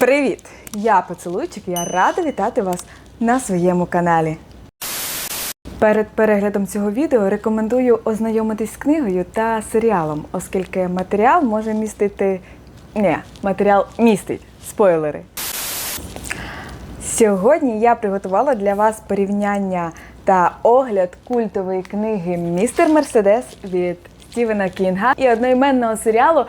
Привіт! Я поцілуйчик, і я рада вітати вас на своєму каналі. Перед переглядом цього відео рекомендую ознайомитись з книгою та серіалом, оскільки матеріал може містити. Ні, матеріал містить спойлери. Сьогодні я приготувала для вас порівняння та огляд культової книги Містер Мерседес від Стівена Кінга і одноіменного серіалу,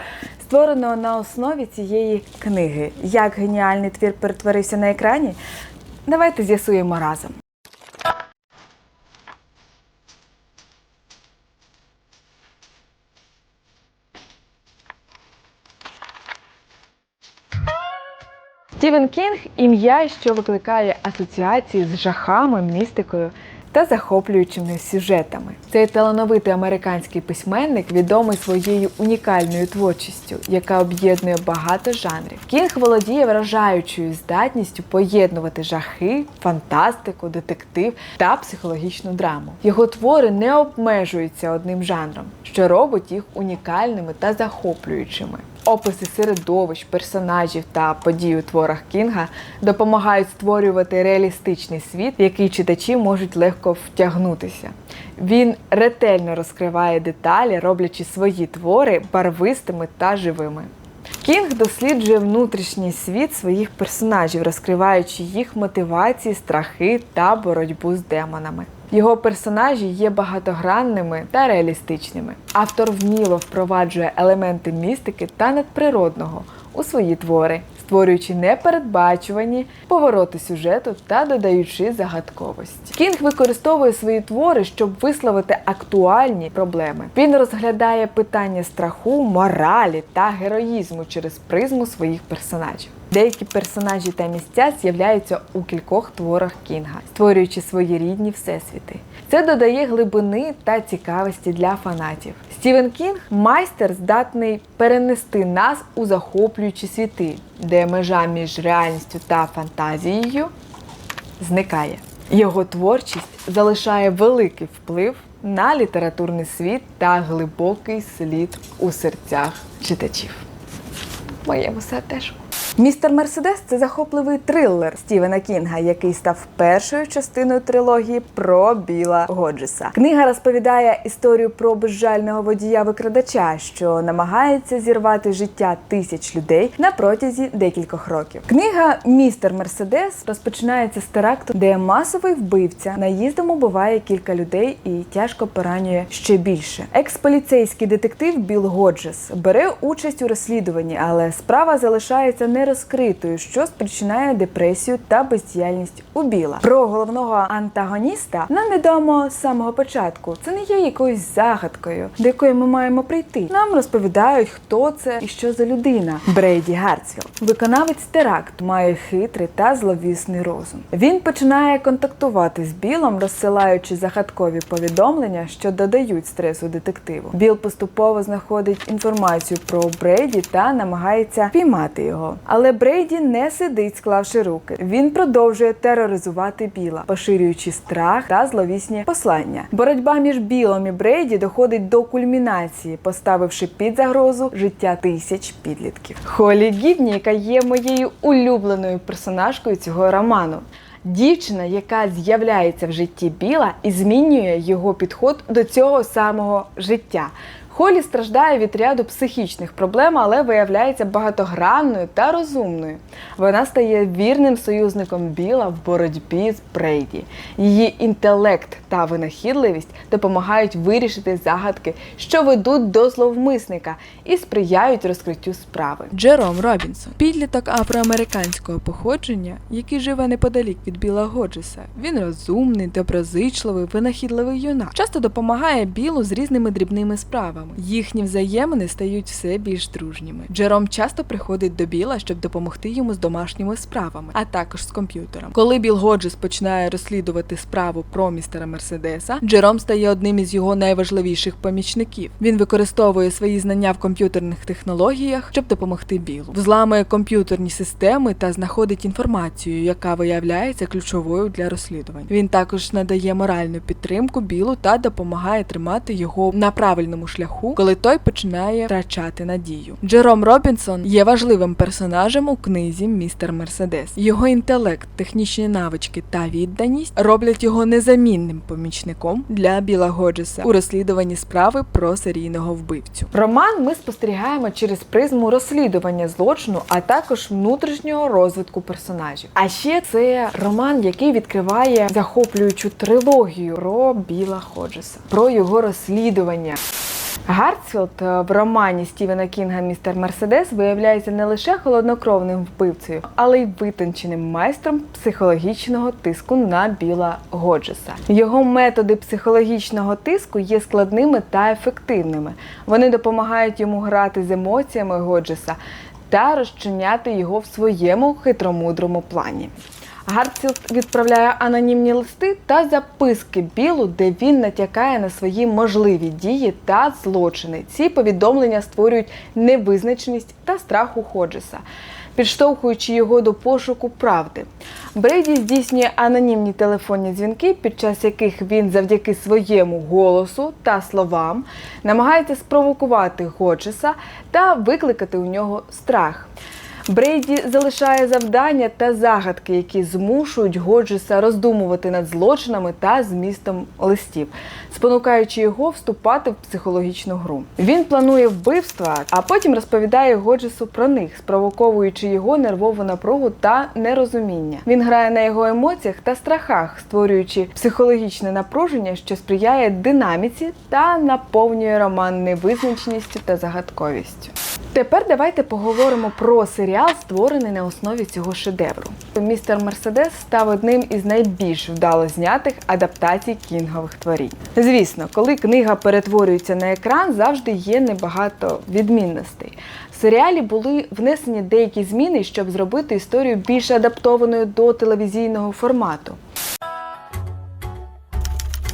створеного на основі цієї книги. Як геніальний твір перетворився на екрані? Давайте з'ясуємо разом. Стівен Кінг ім'я, що викликає асоціації з жахами, містикою та захоплюючими сюжетами. Цей талановитий американський письменник відомий своєю унікальною творчістю, яка об'єднує багато жанрів. Кінг володіє вражаючою здатністю поєднувати жахи, фантастику, детектив та психологічну драму. Його твори не обмежуються одним жанром, що робить їх унікальними та захоплюючими. Описи середовищ, персонажів та подій у творах Кінга допомагають створювати реалістичний світ, в який читачі можуть легко втягнутися. Він ретельно розкриває деталі, роблячи свої твори барвистими та живими. Кінг досліджує внутрішній світ своїх персонажів, розкриваючи їх мотивації, страхи та боротьбу з демонами. Його персонажі є багатогранними та реалістичними. Автор вміло впроваджує елементи містики та надприродного у свої твори, створюючи непередбачувані повороти сюжету та додаючи загадковості. Кінг використовує свої твори, щоб висловити актуальні проблеми. Він розглядає питання страху, моралі та героїзму через призму своїх персонажів. Деякі персонажі та місця з'являються у кількох творах Кінга, створюючи свої рідні всесвіти. Це додає глибини та цікавості для фанатів. Стівен Кінг майстер здатний перенести нас у захоплюючі світи, де межа між реальністю та фантазією зникає. Його творчість залишає великий вплив на літературний світ та глибокий слід у серцях читачів. Моєму сердешку. Містер Мерседес це захопливий трилер Стівена Кінга, який став першою частиною трилогії про Біла Годжеса. Книга розповідає історію про безжального водія-викрадача, що намагається зірвати життя тисяч людей на протязі декількох років. Книга Містер Мерседес розпочинається з теракту, де масовий вбивця наїздом убиває кілька людей і тяжко поранює ще більше. Експоліцейський детектив Біл Годжес бере участь у розслідуванні, але справа залишається нерозкритою, що спричиняє депресію та бездіяльність у Біла. Про головного антагоніста нам відомо з самого початку. Це не є якоюсь загадкою, до якої ми маємо прийти. Нам розповідають, хто це і що за людина. Брейді Гарцвіл. Виконавець теракт має хитрий та зловісний розум. Він починає контактувати з Білом, розсилаючи загадкові повідомлення, що додають стресу детективу. Біл поступово знаходить інформацію про Брейді та намагається піймати його. Але Брейді не сидить, склавши руки. Він продовжує тероризувати Біла, поширюючи страх та зловісні послання. Боротьба між Білом і Брейді доходить до кульмінації, поставивши під загрозу життя тисяч підлітків. Холі Гібні, яка є моєю улюбленою персонажкою цього роману. Дівчина, яка з'являється в житті Біла і змінює його підход до цього самого життя. Холі страждає від ряду психічних проблем, але виявляється багатогранною та розумною. Вона стає вірним союзником Біла в боротьбі з Брейді. Її інтелект та винахідливість допомагають вирішити загадки, що ведуть до зловмисника і сприяють розкриттю справи. Джером Робінсон, підліток афроамериканського походження, який живе неподалік від Біла Годжеса. Він розумний, доброзичливий, винахідливий юнак. Часто допомагає Білу з різними дрібними справами. Їхні взаємини стають все більш дружніми. Джером часто приходить до Біла, щоб допомогти йому з домашніми справами, а також з комп'ютером. Коли Біл Годжес починає розслідувати справу про містера Мерседеса, Джером стає одним із його найважливіших помічників. Він використовує свої знання в комп'ютерних технологіях, щоб допомогти Білу. Взламує комп'ютерні системи та знаходить інформацію, яка виявляється ключовою для розслідувань. Він також надає моральну підтримку Білу та допомагає тримати його на правильному шляху жаху, коли той починає втрачати надію. Джером Робінсон є важливим персонажем у книзі Містер Мерседес. Його інтелект, технічні навички та відданість роблять його незамінним помічником для Біла Годжеса у розслідуванні справи про серійного вбивцю. Роман ми спостерігаємо через призму розслідування злочину, а також внутрішнього розвитку персонажів. А ще це роман, який відкриває захоплюючу трилогію про Біла Ходжеса, про його розслідування. Гартфілд е, в романі Стівена Кінга Містер Мерседес виявляється не лише холоднокровним вбивцею, але й витонченим майстром психологічного тиску на Біла Годжеса. Його методи психологічного тиску є складними та ефективними. Вони допомагають йому грати з емоціями Годжеса та розчиняти його в своєму хитромудрому плані. Гартфілд відправляє анонімні листи та записки Білу, де він натякає на свої можливі дії та злочини. Ці повідомлення створюють невизначеність та страх у Ходжеса, підштовхуючи його до пошуку правди. Брейді здійснює анонімні телефонні дзвінки, під час яких він завдяки своєму голосу та словам намагається спровокувати Ходжеса та викликати у нього страх. Брейді залишає завдання та загадки, які змушують Годжеса роздумувати над злочинами та змістом листів, спонукаючи його вступати в психологічну гру. Він планує вбивства, а потім розповідає Годжесу про них, спровоковуючи його нервову напругу та нерозуміння. Він грає на його емоціях та страхах, створюючи психологічне напруження, що сприяє динаміці та наповнює роман невизначеністю та загадковістю. Тепер давайте поговоримо про серіал, створений на основі цього шедевру. Містер Мерседес став одним із найбільш вдало знятих адаптацій кінгових творінь. Звісно, коли книга перетворюється на екран, завжди є небагато відмінностей. В серіалі були внесені деякі зміни, щоб зробити історію більш адаптованою до телевізійного формату.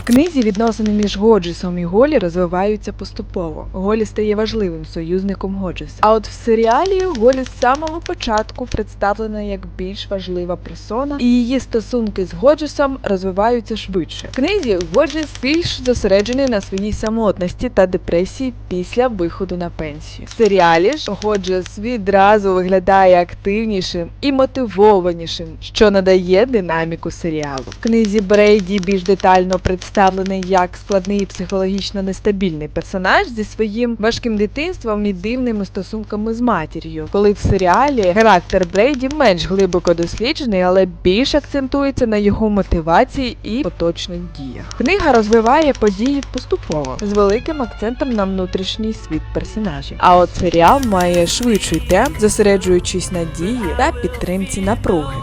Книзі відносини між Годжесом і Голі розвиваються поступово. Голі стає важливим союзником Годжеса. А от в серіалі Голі з самого початку представлена як більш важлива персона, і її стосунки з Годжесом розвиваються швидше. В книзі Годжес більш зосереджений на своїй самотності та депресії після виходу на пенсію. В серіалі ж Годжес відразу виглядає активнішим і мотивованішим, що надає динаміку серіалу. В книзі Брейді більш детально представлений як складний і психологічно нестабільний персонаж зі своїм важким дитинством і дивними стосунками з матір'ю. Коли в серіалі характер Брейді менш глибоко досліджений, але більш акцентується на його мотивації і поточних діях. Книга розвиває події поступово з великим акцентом на внутрішній світ персонажів. А от серіал має швидший темп, зосереджуючись на дії та підтримці напруги.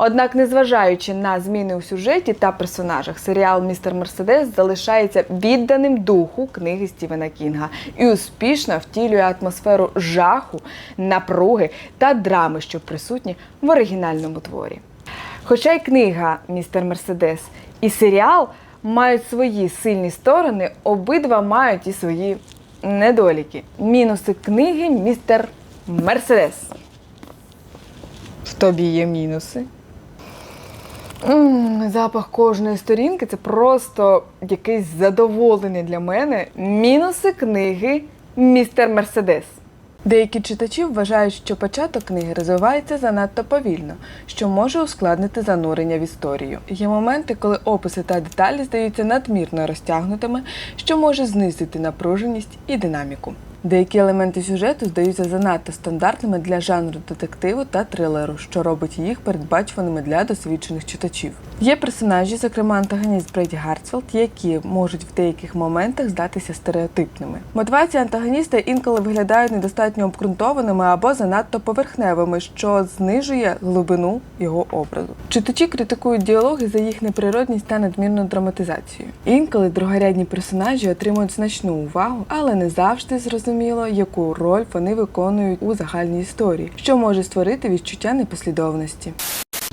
Однак, незважаючи на зміни у сюжеті та персонажах, серіал Містер Мерседес залишається відданим духу книги Стівена Кінга і успішно втілює атмосферу жаху, напруги та драми, що присутні в оригінальному творі. Хоча й книга Містер Мерседес і серіал мають свої сильні сторони, обидва мають і свої недоліки. Мінуси книги Містер Мерседес. В тобі є мінуси. М, Запах кожної сторінки це просто якесь задоволення для мене. Мінуси книги Містер Мерседес. Деякі читачі вважають, що початок книги розвивається занадто повільно, що може ускладнити занурення в історію. Є моменти, коли описи та деталі здаються надмірно розтягнутими, що може знизити напруженість і динаміку. Деякі елементи сюжету здаються занадто стандартними для жанру детективу та трилеру, що робить їх передбачуваними для досвідчених читачів. Є персонажі, зокрема антагоніст Брейді Гартфілд, які можуть в деяких моментах здатися стереотипними. Мотивації антагоніста інколи виглядають недостатньо обґрунтованими або занадто поверхневими, що знижує глибину його образу. Читачі критикують діалоги за їх неприродність та надмірну драматизацію. Інколи другорядні персонажі отримують значну увагу, але не завжди зрозуміло, яку роль вони виконують у загальній історії, що може створити відчуття непослідовності.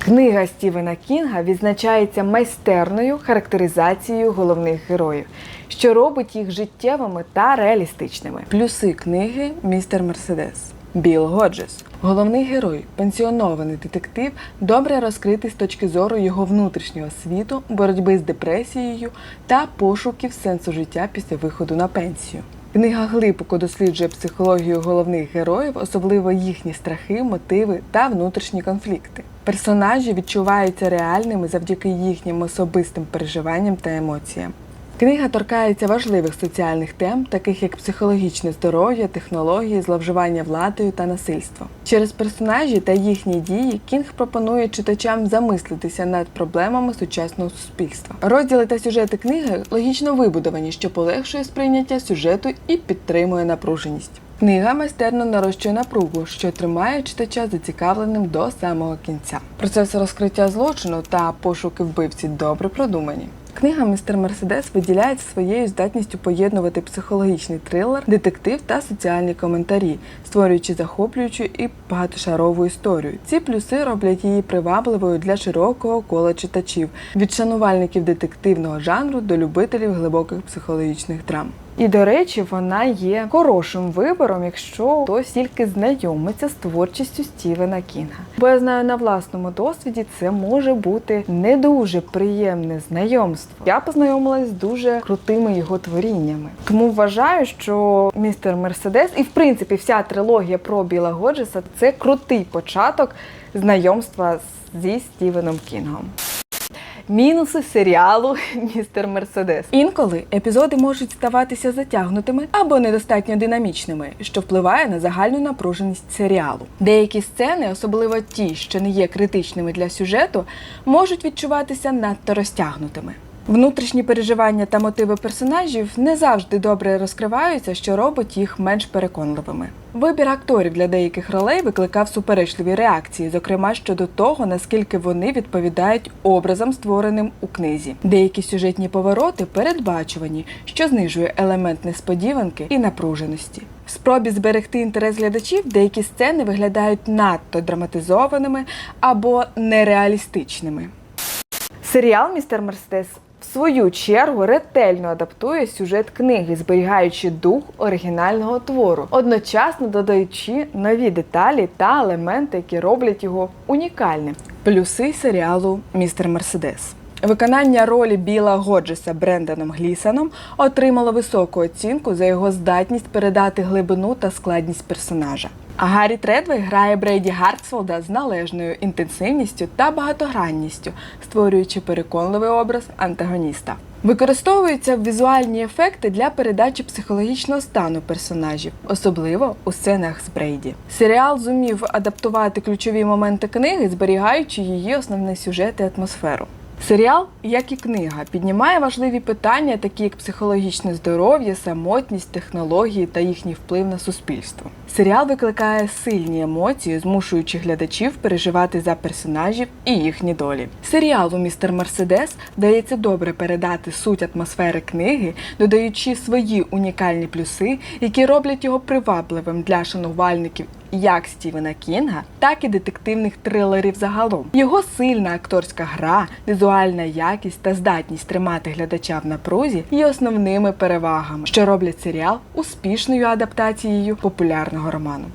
Книга Стівена Кінга відзначається майстерною характеризацією головних героїв, що робить їх життєвими та реалістичними. Плюси книги Містер Мерседес. Біл Годжес. Головний герой, пенсіонований детектив, добре розкритий з точки зору його внутрішнього світу, боротьби з депресією та пошуків сенсу життя після виходу на пенсію. Книга глибоко досліджує психологію головних героїв, особливо їхні страхи, мотиви та внутрішні конфлікти. Персонажі відчуваються реальними завдяки їхнім особистим переживанням та емоціям. Книга торкається важливих соціальних тем, таких як психологічне здоров'я, технології, зловживання владою та насильство. Через персонажі та їхні дії Кінг пропонує читачам замислитися над проблемами сучасного суспільства. Розділи та сюжети книги логічно вибудовані, що полегшує сприйняття сюжету і підтримує напруженість. Книга майстерно нарощує напругу, що тримає читача зацікавленим до самого кінця. Процес розкриття злочину та пошуки вбивці добре продумані. Книга Містер Мерседес виділяється своєю здатністю поєднувати психологічний трилер, детектив та соціальні коментарі, створюючи захоплюючу і багатошарову історію. Ці плюси роблять її привабливою для широкого кола читачів від шанувальників детективного жанру до любителів глибоких психологічних драм. І до речі, вона є хорошим вибором, якщо хтось тільки знайомиться з творчістю Стівена Кінга. Бо я знаю на власному досвіді, це може бути не дуже приємне знайомство. Я познайомилась з дуже крутими його творіннями. Тому вважаю, що містер Мерседес і в принципі вся трилогія про Біла Годжеса це крутий початок знайомства зі Стівеном Кінгом. Мінуси серіалу Містер Мерседес. Інколи епізоди можуть ставатися затягнутими або недостатньо динамічними, що впливає на загальну напруженість серіалу. Деякі сцени, особливо ті, що не є критичними для сюжету, можуть відчуватися надто розтягнутими. Внутрішні переживання та мотиви персонажів не завжди добре розкриваються, що робить їх менш переконливими. Вибір акторів для деяких ролей викликав суперечливі реакції, зокрема щодо того, наскільки вони відповідають образам, створеним у книзі. Деякі сюжетні повороти передбачувані, що знижує елемент несподіванки і напруженості. В спробі зберегти інтерес глядачів деякі сцени виглядають надто драматизованими або нереалістичними. Серіал Містер Мерседес свою чергу ретельно адаптує сюжет книги, зберігаючи дух оригінального твору, одночасно додаючи нові деталі та елементи, які роблять його унікальним. Плюси серіалу Містер Мерседес. Виконання ролі Біла Годжеса Бренданом Глісаном отримало високу оцінку за його здатність передати глибину та складність персонажа. А Гаррі Тредвей грає Брейді Гартфілда з належною інтенсивністю та багатогранністю, створюючи переконливий образ антагоніста. Використовуються візуальні ефекти для передачі психологічного стану персонажів, особливо у сценах з Брейді. Серіал зумів адаптувати ключові моменти книги, зберігаючи її основний сюжет і атмосферу. Серіал, як і книга, піднімає важливі питання, такі як психологічне здоров'я, самотність, технології та їхній вплив на суспільство. Серіал викликає сильні емоції, змушуючи глядачів переживати за персонажів і їхні долі. Серіалу Містер Мерседес вдається добре передати суть атмосфери книги, додаючи свої унікальні плюси, які роблять його привабливим для шанувальників як Стівена Кінга, так і детективних трилерів загалом. Його сильна акторська гра, візуальна якість та здатність тримати глядача в напрузі є основними перевагами, що роблять серіал успішною адаптацією популярного роману.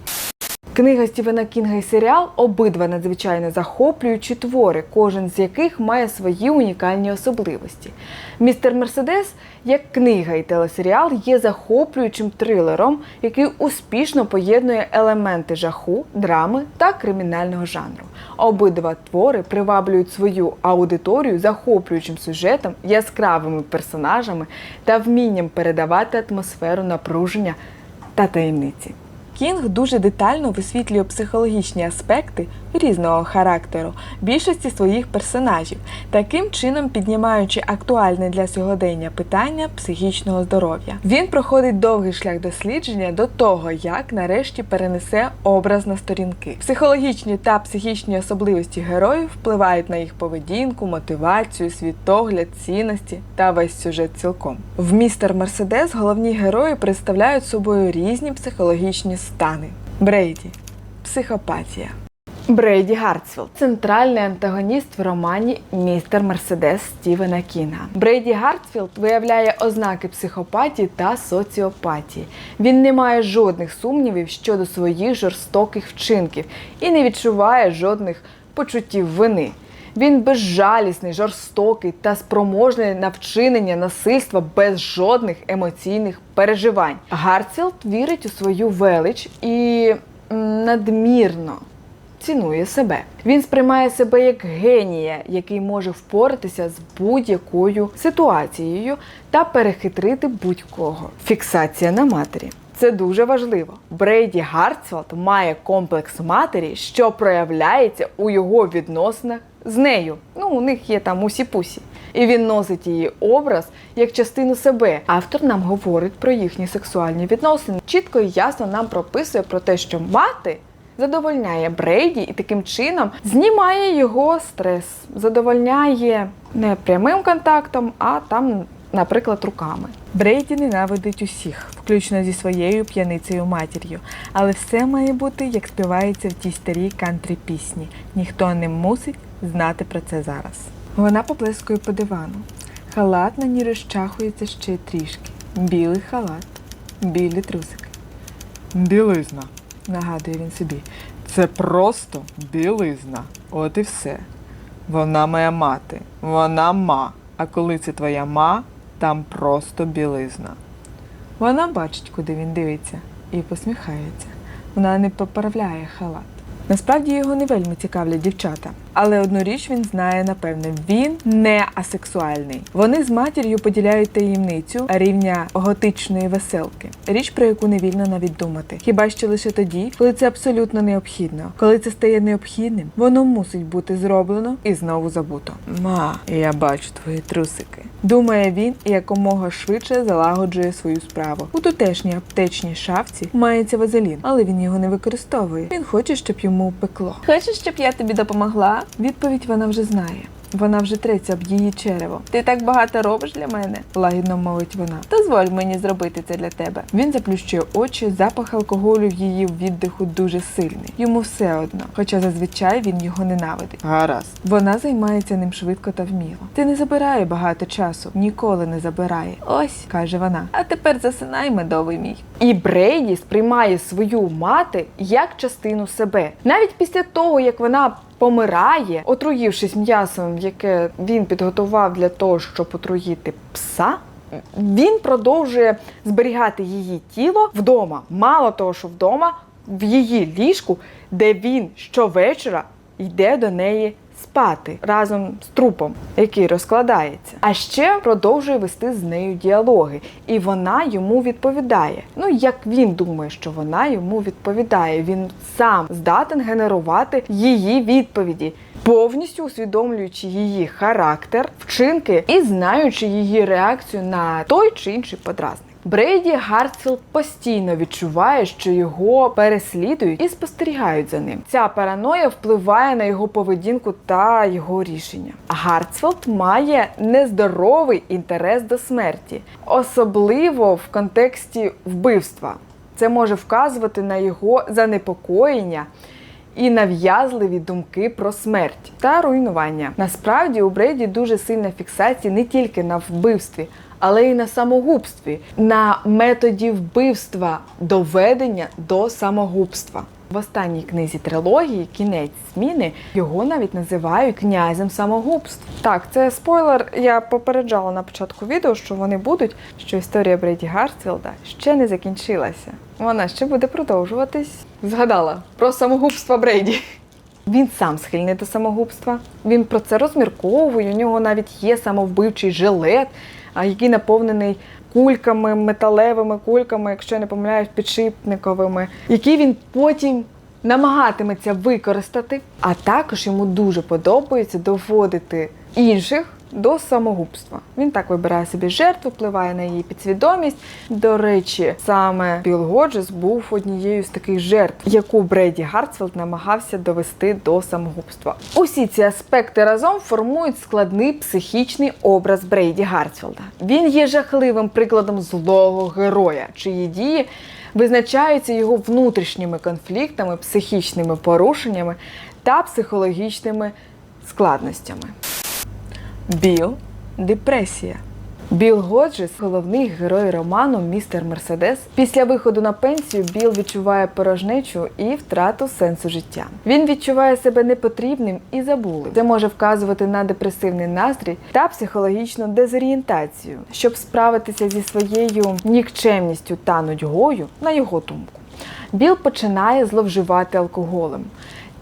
Книга Стівена Кінга і серіал обидва надзвичайно захоплюючі твори, кожен з яких має свої унікальні особливості. Містер Мерседес, як книга і телесеріал, є захоплюючим трилером, який успішно поєднує елементи жаху, драми та кримінального жанру. Обидва твори приваблюють свою аудиторію захоплюючим сюжетом, яскравими персонажами та вмінням передавати атмосферу напруження та таємниці. Кінг дуже детально висвітлює психологічні аспекти різного характеру більшості своїх персонажів, таким чином піднімаючи актуальне для сьогодення питання психічного здоров'я. Він проходить довгий шлях дослідження до того, як нарешті перенесе образ на сторінки. Психологічні та психічні особливості героїв впливають на їх поведінку, мотивацію, світогляд, цінності та весь сюжет цілком. В містер Мерседес головні герої представляють собою різні психологічні стани. Брейді психопатія. Брейді Гартсфілд центральний антагоніст в романі Містер Мерседес Стівена Кінга. Брейді Гартсфілд виявляє ознаки психопатії та соціопатії. Він не має жодних сумнівів щодо своїх жорстоких вчинків і не відчуває жодних почуттів вини. Він безжалісний, жорстокий та спроможний на вчинення насильства без жодних емоційних переживань. Гарцфілд вірить у свою велич і надмірно цінує себе. Він сприймає себе як генія, який може впоратися з будь-якою ситуацією та перехитрити будь-кого. Фіксація на матері. Це дуже важливо. Брейді Гартсфілд має комплекс матері, що проявляється у його відносинах з нею. Ну, у них є там усі-пусі. І він носить її образ як частину себе. Автор нам говорить про їхні сексуальні відносини. Чітко і ясно нам прописує про те, що мати задовольняє Брейді і таким чином знімає його стрес, задовольняє не прямим контактом, а там, наприклад, руками. Брейді ненавидить усіх, включно зі своєю п'яницею матір'ю. Але все має бути, як співається в тій старій кантрі пісні. Ніхто не мусить знати про це зараз. Вона поплескує по дивану. Халат на ній розчахується ще трішки. Білий халат, білі трусики. Білизна. Нагадує він собі. Це просто білизна. От і все. Вона моя мати. Вона ма. А коли це твоя ма, там просто білизна. Вона бачить, куди він дивиться, і посміхається. Вона не поправляє халат. Насправді його не вельми цікавлять дівчата. Але одну річ він знає напевне: він не асексуальний. Вони з матір'ю поділяють таємницю рівня готичної веселки. Річ, про яку не вільно навіть думати. Хіба що лише тоді, коли це абсолютно необхідно. Коли це стає необхідним, воно мусить бути зроблено і знову забуто. Ма, я бачу твої трусики. Думає він і якомога швидше залагоджує свою справу. У тутешній аптечній шафці мається вазелін, але він його не використовує. Він хоче, щоб йому пекло. Хочеш, щоб я тобі допомогла? Відповідь вона вже знає. Вона вже треться об її черево. Ти так багато робиш для мене, лагідно мовить вона. Дозволь мені зробити це для тебе. Він заплющує очі, запах алкоголю в її віддиху дуже сильний. Йому все одно, хоча зазвичай він його ненавидить. Гаразд. Вона займається ним швидко та вміло. Це не забирає багато часу, ніколи не забирає. Ось, каже вона. А тепер засинай, медовий мій. І Брейді сприймає свою мати як частину себе. Навіть після того, як вона помирає, отруївшись м'ясом, яке він підготував для того, щоб отруїти пса. Він продовжує зберігати її тіло вдома. Мало того, що вдома, в її ліжку, де він щовечора йде до неї спати разом з трупом, який розкладається. А ще продовжує вести з нею діалоги, і вона йому відповідає. Ну як він думає, що вона йому відповідає. Він сам здатен генерувати її відповіді, повністю усвідомлюючи її характер, вчинки і знаючи її реакцію на той чи інший подразник. Брейді Гартфілд постійно відчуває, що його переслідують і спостерігають за ним. Ця параноя впливає на його поведінку та його рішення. Гартфілд має нездоровий інтерес до смерті, особливо в контексті вбивства. Це може вказувати на його занепокоєння і нав'язливі думки про смерть та руйнування. Насправді у Брейді дуже сильна фіксація не тільки на вбивстві, але й на самогубстві, на методі вбивства доведення до самогубства. В останній книзі трилогії Кінець зміни його навіть називають князем самогубств. Так, це спойлер. Я попереджала на початку відео, що вони будуть, що історія Брейді Гарсфілда ще не закінчилася. Вона ще буде продовжуватись. Згадала про самогубство Брейді. Він сам схильний до самогубства. Він про це розмірковує. У нього навіть є самовбивчий жилет, який наповнений кульками, металевими кульками, якщо я не помиляюсь, підшипниковими, які він потім намагатиметься використати. А також йому дуже подобається доводити інших. До самогубства він так вибирає собі жертву, впливає на її підсвідомість. До речі, саме Білл Годжес був однією з таких жертв, яку Бреді Гартфілд намагався довести до самогубства. Усі ці аспекти разом формують складний психічний образ Брейді Гартфілда. Він є жахливим прикладом злого героя, чиї дії визначаються його внутрішніми конфліктами, психічними порушеннями та психологічними складностями. Біл депресія. Біл Годжес, головний герой роману Містер Мерседес. Після виходу на пенсію Біл відчуває порожнечу і втрату сенсу життя. Він відчуває себе непотрібним і забулим. Це може вказувати на депресивний настрій та психологічну дезорієнтацію, щоб справитися зі своєю нікчемністю та нудьгою, на його думку. Біл починає зловживати алкоголем.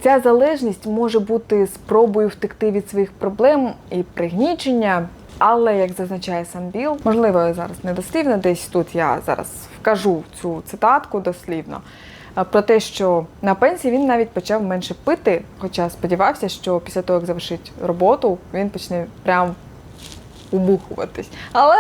Ця залежність може бути спробою втекти від своїх проблем і пригнічення. Але як зазначає сам Біл, можливо, я зараз не дослівно, десь тут я зараз вкажу цю цитатку дослівно. Про те, що на пенсії він навіть почав менше пити, хоча сподівався, що після того, як завершить роботу, він почне прям убухуватись. Але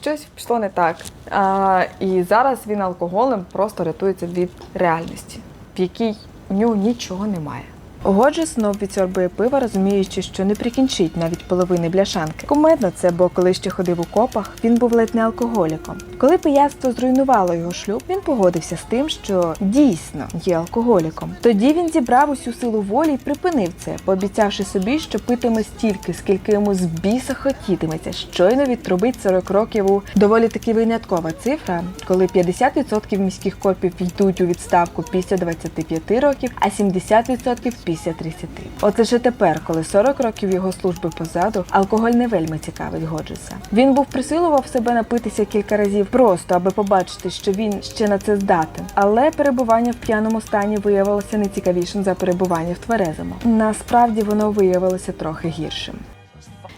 щось пішло не так. А, і зараз він алкоголем просто рятується від реальності, в якій у нього нічого немає. Годжес знов відсорбує пива, розуміючи, що не прикінчить навіть половини бляшанки. Кумедно це, бо коли ще ходив у копах, він був ледь не алкоголіком. Коли пияцтво зруйнувало його шлюб, він погодився з тим, що дійсно є алкоголіком. Тоді він зібрав усю силу волі і припинив це, пообіцявши собі, що питиме стільки, скільки йому з біса хотітиметься, щойно відтрубить 40 років у доволі таки виняткова цифра, коли 50% міських копів йдуть у відставку після 25 років, а 70% після 30. От лише тепер, коли 40 років його служби позаду, алкоголь не вельми цікавить Годжеса. Він був присилував себе напитися кілька разів просто, аби побачити, що він ще на це здатен. Але перебування в п'яному стані виявилося не цікавішим за перебування в тверезому. Насправді воно виявилося трохи гіршим.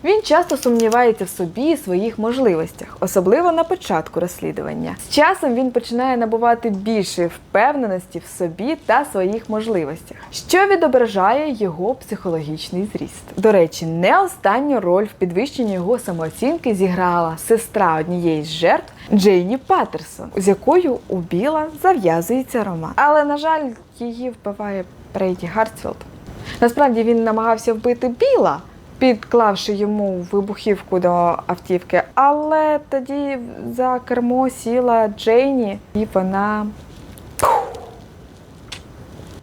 Він часто сумнівається в собі і своїх можливостях, особливо на початку розслідування. З часом він починає набувати більшої впевненості в собі та своїх можливостях, що відображає його психологічний зріст. До речі, не останню роль в підвищенні його самооцінки зіграла сестра однієї з жертв Джейні Паттерсон, з якою у Біла зав'язується роман. Але на жаль, її вбиває Брейді Гартфілд. Насправді він намагався вбити Біла, підклавши йому вибухівку до автівки, але тоді за кермо сіла Джейні, і вона.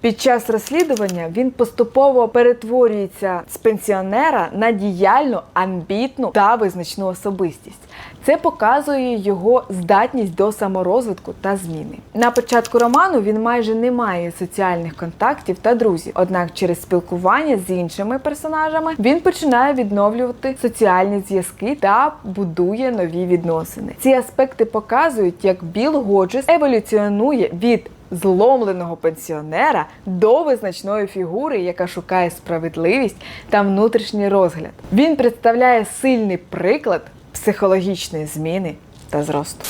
Під час розслідування він поступово перетворюється з пенсіонера на діяльну, амбітну та визначну особистість. Це показує його здатність до саморозвитку та зміни. На початку роману він майже не має соціальних контактів та друзів. Однак через спілкування з іншими персонажами він починає відновлювати соціальні зв'язки та будує нові відносини. Ці аспекти показують, як Біл Годжес еволюціонує від зломленого пенсіонера до визначної фігури, яка шукає справедливість та внутрішній розгляд. Він представляє сильний приклад психологічної зміни та зросту.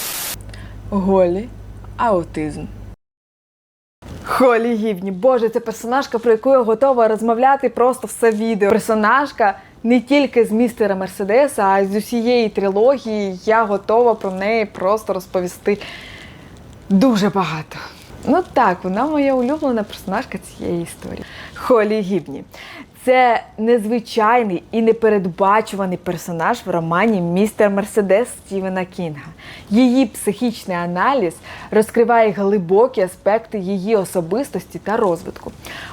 Голі, аутизм. Холі Гівні, боже, це персонажка, про яку я готова розмовляти просто все відео. Персонажка не тільки з містера Мерседеса, а з усієї трилогії. Я готова про неї просто розповісти дуже багато. Ну так, вона моя улюблена персонажка цієї історії. Холі Гібні. Це незвичайний і непередбачуваний персонаж в романі Містер Мерседес Стівена Кінга. Її психічний аналіз розкриває глибокі аспекти її особистості та розвитку.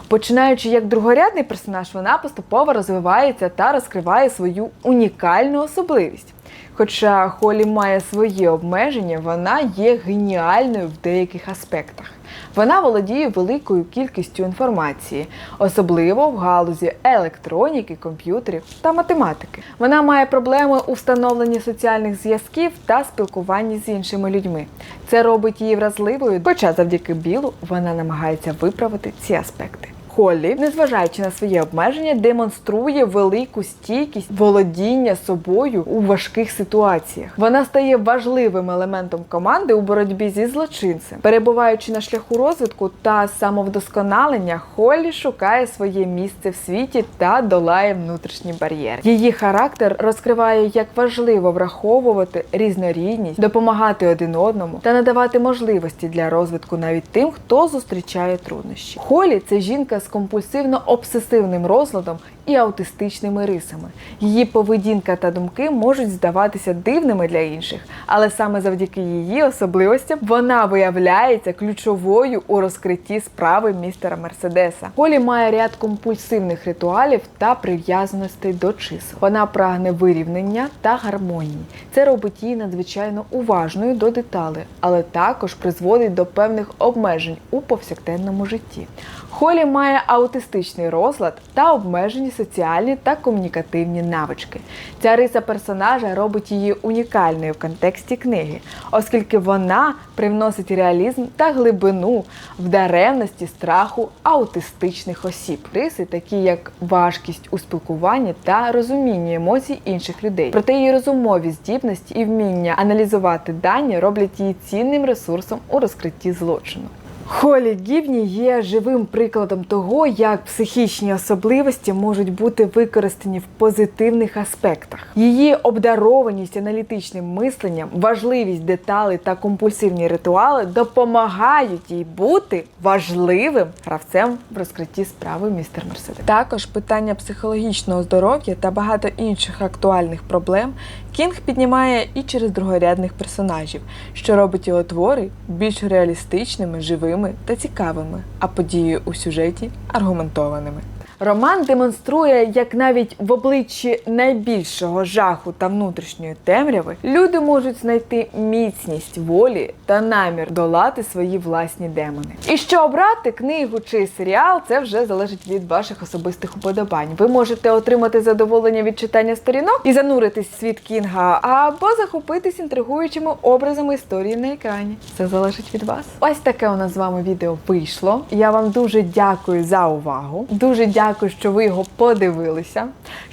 Починаючи як другорядний персонаж, вона поступово розвивається та розкриває свою унікальну особливість. Хоча Холі має свої обмеження, вона є геніальною в деяких аспектах. Вона володіє великою кількістю інформації, особливо в галузі електроніки, комп'ютерів та математики. Вона має проблеми у встановленні соціальних зв'язків та спілкуванні з іншими людьми. Це робить її вразливою, хоча завдяки білу вона намагається виправити ці аспекти. Холлі, незважаючи на свої обмеження, демонструє велику стійкість володіння собою у важких ситуаціях. Вона стає важливим елементом команди у боротьбі зі злочинцем. Перебуваючи на шляху розвитку та самовдосконалення, Холлі шукає своє місце в світі та долає внутрішні бар'єри. Її характер розкриває, як важливо враховувати різнорідність, допомагати один одному та надавати можливості для розвитку навіть тим, хто зустрічає труднощі. Холі це жінка з компульсивно-обсесивним розладом і аутистичними рисами. Її поведінка та думки можуть здаватися дивними для інших, але саме завдяки її особливостям вона виявляється ключовою у розкритті справи містера Мерседеса. Холі має ряд компульсивних ритуалів та прив'язаностей до чисел. Вона прагне вирівнення та гармонії. Це робить її надзвичайно уважною до деталей, але також призводить до певних обмежень у повсякденному житті. Холі має аутистичний розлад та обмежені соціальні та комунікативні навички. Ця риса персонажа робить її унікальною в контексті книги, оскільки вона привносить реалізм та глибину в даремності страху аутистичних осіб. Риси, такі як важкість у спілкуванні та розуміння емоцій інших людей. Проте її розумові здібності і вміння аналізувати дані роблять її цінним ресурсом у розкритті злочину. Холі Гівні є живим прикладом того, як психічні особливості можуть бути використані в позитивних аспектах. Її обдарованість аналітичним мисленням, важливість деталей та компульсивні ритуали допомагають їй бути важливим гравцем в розкритті справи містер Мерседес. Також питання психологічного здоров'я та багато інших актуальних проблем Кінг піднімає і через другорядних персонажів, що робить його твори більш реалістичними, живими та цікавими, а події у сюжеті аргументованими. Роман демонструє, як навіть в обличчі найбільшого жаху та внутрішньої темряви люди можуть знайти міцність волі та намір долати свої власні демони. І що обрати книгу чи серіал, це вже залежить від ваших особистих уподобань. Ви можете отримати задоволення від читання сторінок і зануритись в світ Кінга, або захопитись інтригуючими образами історії на екрані. Це залежить від вас. Ось таке у нас з вами відео вийшло. Я вам дуже дякую за увагу. Дуже дякую, що ви його подивилися.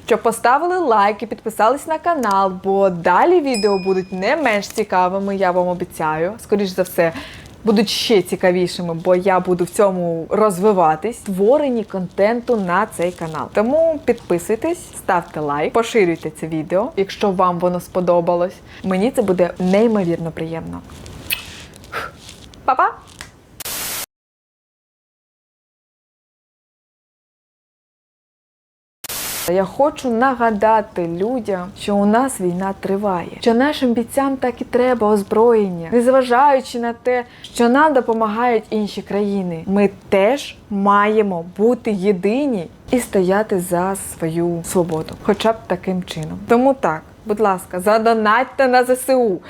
Що поставили лайк і підписались на канал, бо далі відео будуть не менш цікавими, я вам обіцяю. Скоріш за все, будуть ще цікавішими, бо я буду в цьому розвиватись. Створенні контенту на цей канал. Тому підписуйтесь, ставте лайк, поширюйте це відео, якщо вам воно сподобалось. Мені це буде неймовірно приємно. Па-па! Я хочу нагадати людям, що у нас війна триває, що нашим бійцям так і треба озброєння, незважаючи на те, що нам допомагають інші країни. Ми теж маємо бути єдині і стояти за свою свободу, хоча б таким чином. Тому так, будь ласка, задонатьте на ЗСУ.